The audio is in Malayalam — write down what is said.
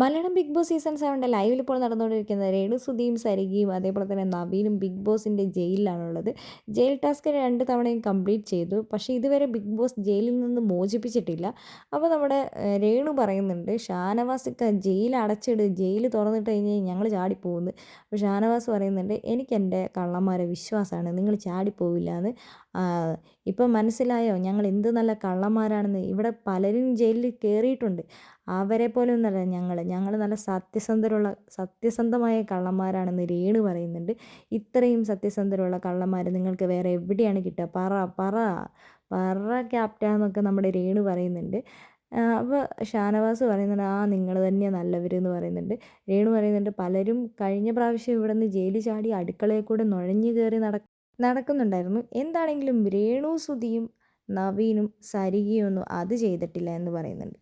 മലയാളം ബിഗ് ബോസ് സീസൺ സെവന്റെ ലൈവിൽ ഇപ്പോൾ നടന്നുകൊണ്ടിരിക്കുന്നത് രേണു സുധിയും സരികയും അതേപോലെ തന്നെ നവീനും ബിഗ് ബോസിന്റെ ജയിലിലാണുള്ളത്. ജയിൽ ടാസ്ക് രണ്ട് തവണയും കംപ്ലീറ്റ് ചെയ്തു. പക്ഷേ ഇതുവരെ ബിഗ് ബോസ് ജയിലിൽ നിന്ന് മോചിപ്പിച്ചിട്ടില്ല. അപ്പോൾ നമ്മുടെ രേണു പറയുന്നുണ്ട് ഷാനവാസ് ജയിൽ അടച്ചിട് ജയിൽ തുറന്നിട്ട് കഴിഞ്ഞാൽ ഞങ്ങൾ ചാടിപ്പോകുന്നു. അപ്പോൾ ഷാനവാസ് പറയുന്നുണ്ട് എനിക്ക് എന്റെ കള്ളന്മാരെ വിശ്വാസമാണ്. നിങ്ങൾ ചാടിപ്പോവില്ല എന്ന് ഇപ്പം മനസ്സിലായോ? ഞങ്ങൾ എന്ത് നല്ല കള്ളന്മാരാണെന്ന്. ഇവിടെ പലരും ജയിലിൽ കയറിയിട്ടുണ്ട്. അവരെ പോലെ ഒന്നല്ല ഞങ്ങൾ. ഞങ്ങൾ നല്ല സത്യസന്ധരുള്ള സത്യസന്ധമായ കള്ളന്മാരാണെന്ന് രേണു പറയുന്നുണ്ട്. ഇത്രയും സത്യസന്ധരുള്ള കള്ളന്മാർ നിങ്ങൾക്ക് വേറെ എവിടെയാണ് കിട്ടുക? പറ പറ പറ ക്യാപ്റ്റ എന്നൊക്കെ നമ്മുടെ രേണു പറയുന്നുണ്ട്. അപ്പോൾ ഷാനവാസ് പറയുന്നുണ്ട് ആ നിങ്ങൾ തന്നെയാണ് നല്ലവരെന്ന് പറയുന്നുണ്ട്. രേണു പറയുന്നുണ്ട് പലരും കഴിഞ്ഞ പ്രാവശ്യം ഇവിടെ നിന്ന് ജയിലിൽ ചാടി അടുക്കളയിൽ കൂടെ നുഴഞ്ഞു കയറി നട നടക്കുന്നുണ്ടായിരുന്നു. എന്താണെങ്കിലും രേണു സുധിയും നവീനും സരികയൊന്നും അത് ചെയ്തിട്ടില്ല എന്ന് പറയുന്നുണ്ട്.